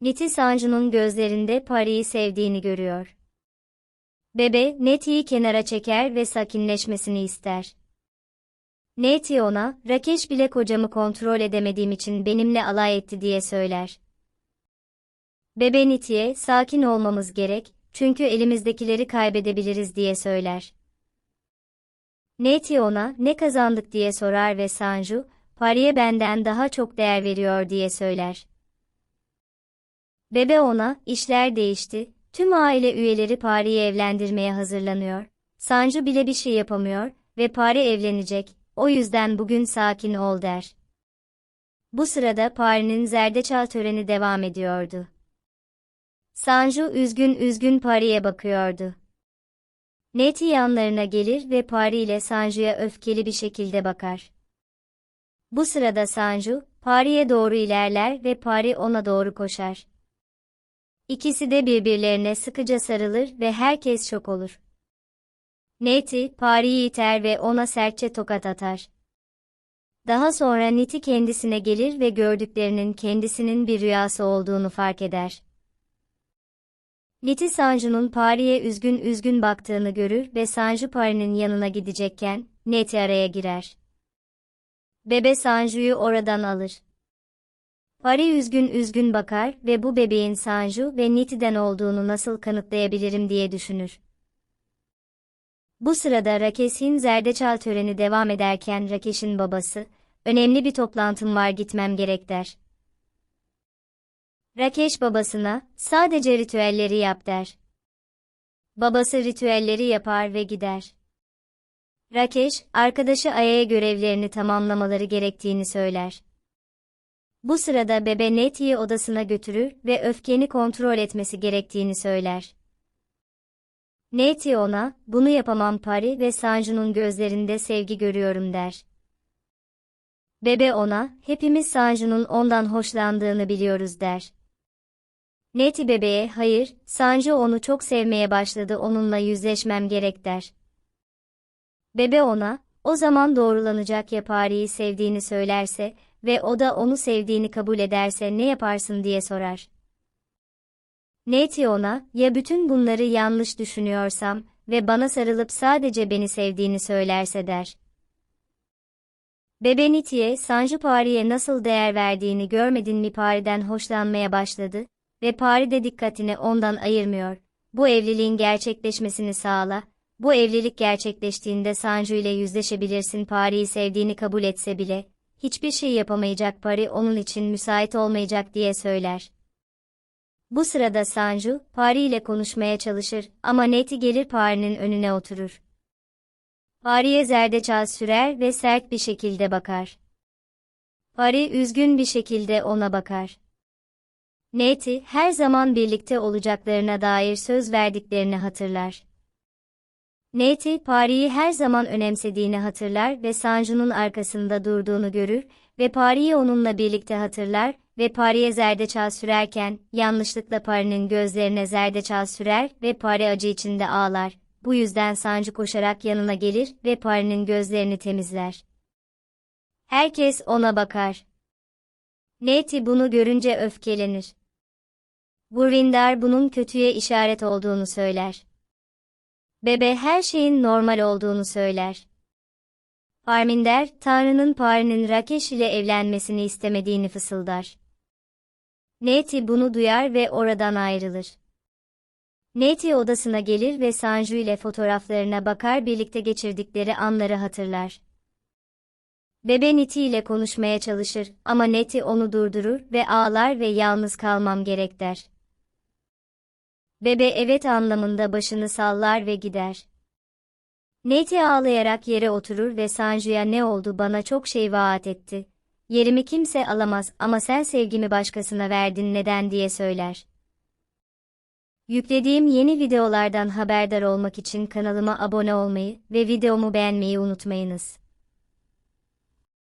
Niti Sanju'nun gözlerinde Pari'yi sevdiğini görüyor. Bebe, Neti'yi kenara çeker ve sakinleşmesini ister. Neti ona, Rakeş bile kocamı kontrol edemediğim için benimle alay etti diye söyler. Bebe Niti'ye, sakin olmamız gerek, çünkü elimizdekileri kaybedebiliriz diye söyler. Neti ona, ne kazandık diye sorar ve Sanju, Pari'ye benden daha çok değer veriyor diye söyler. Bebe ona, işler değişti, tüm aile üyeleri Pari'yi evlendirmeye hazırlanıyor. Sanju bile bir şey yapamıyor ve Pari evlenecek, o yüzden bugün sakin ol der. Bu sırada Pari'nin zerdeçal töreni devam ediyordu. Sanju üzgün üzgün Pari'ye bakıyordu. Neti yanlarına gelir ve Pari ile Sanju'ya öfkeli bir şekilde bakar. Bu sırada Sanju, Pari'ye doğru ilerler ve Pari ona doğru koşar. İkisi de birbirlerine sıkıca sarılır ve herkes şok olur. Neti, Pari'yi iter ve ona sertçe tokat atar. Daha sonra Niti kendisine gelir ve gördüklerinin kendisinin bir rüyası olduğunu fark eder. Niti Sanju'nun Pari'ye üzgün üzgün baktığını görür ve Sanju Pari'nin yanına gidecekken, Neti araya girer. Bebe Sanju'yu oradan alır. Pari üzgün üzgün bakar ve bu bebeğin Sanju ve Niti'den olduğunu nasıl kanıtlayabilirim diye düşünür. Bu sırada Rakes'in zerdeçal töreni devam ederken Rakeş'in babası, önemli bir toplantım var gitmem gerek der. Rakeş babasına, sadece ritüelleri yap der. Babası ritüelleri yapar ve gider. Rakeş, arkadaşı Aya'ya görevlerini tamamlamaları gerektiğini söyler. Bu sırada bebe Neti'yi odasına götürür ve öfkeni kontrol etmesi gerektiğini söyler. Neti ona, bunu yapamam Pari ve Sanju'nun gözlerinde sevgi görüyorum der. Bebe ona, hepimiz Sanju'nun ondan hoşlandığını biliyoruz der. Neti bebeğe, hayır, Sanju onu çok sevmeye başladı onunla yüzleşmem gerek der. Bebe ona, o zaman doğrulanacak ya Pari'yi sevdiğini söylerse ve o da onu sevdiğini kabul ederse ne yaparsın diye sorar. Neti ona, ya bütün bunları yanlış düşünüyorsam ve bana sarılıp sadece beni sevdiğini söylerse der. Bebe Niti'ye Sanju Pari'ye nasıl değer verdiğini görmedin mi Pari'den hoşlanmaya başladı ve Pari de dikkatini ondan ayırmıyor. Bu evliliğin gerçekleşmesini sağla, bu evlilik gerçekleştiğinde Sanju ile yüzleşebilirsin Pari'yi sevdiğini kabul etse bile, hiçbir şey yapamayacak Pari onun için müsait olmayacak diye söyler. Bu sırada Sanju, Pari ile konuşmaya çalışır ama Neti gelir Pari'nin önüne oturur. Pari'ye zerdeçal sürer ve sert bir şekilde bakar. Pari üzgün bir şekilde ona bakar. Neti, her zaman birlikte olacaklarına dair söz verdiklerini hatırlar. Neti, Pari'yi her zaman önemsediğini hatırlar ve Sanju'nun arkasında durduğunu görür ve Pari'yi onunla birlikte hatırlar ve Pari'ye zerdeçal sürerken, yanlışlıkla Pari'nin gözlerine zerdeçal sürer ve Pari acı içinde ağlar. Bu yüzden Sanju koşarak yanına gelir ve Pari'nin gözlerini temizler. Herkes ona bakar. Neti bunu görünce öfkelenir. Gurvindar bunun kötüye işaret olduğunu söyler. Bebe her şeyin normal olduğunu söyler. Parminder, Tanrı'nın Pari'nin Rakeş ile evlenmesini istemediğini fısıldar. Neti bunu duyar ve oradan ayrılır. Neti odasına gelir ve Sanju ile fotoğraflarına bakar birlikte geçirdikleri anları hatırlar. Bebe Neti ile konuşmaya çalışır ama Neti onu durdurur ve ağlar ve yalnız kalmam gerek der. Bebe evet anlamında başını sallar ve gider. Neti ağlayarak yere oturur ve Sanju'ya ne oldu bana çok şey vaat etti. Yerimi kimse alamaz ama sen sevgimi başkasına verdin neden diye söyler. Yüklediğim yeni videolardan haberdar olmak için kanalıma abone olmayı ve videomu beğenmeyi unutmayınız.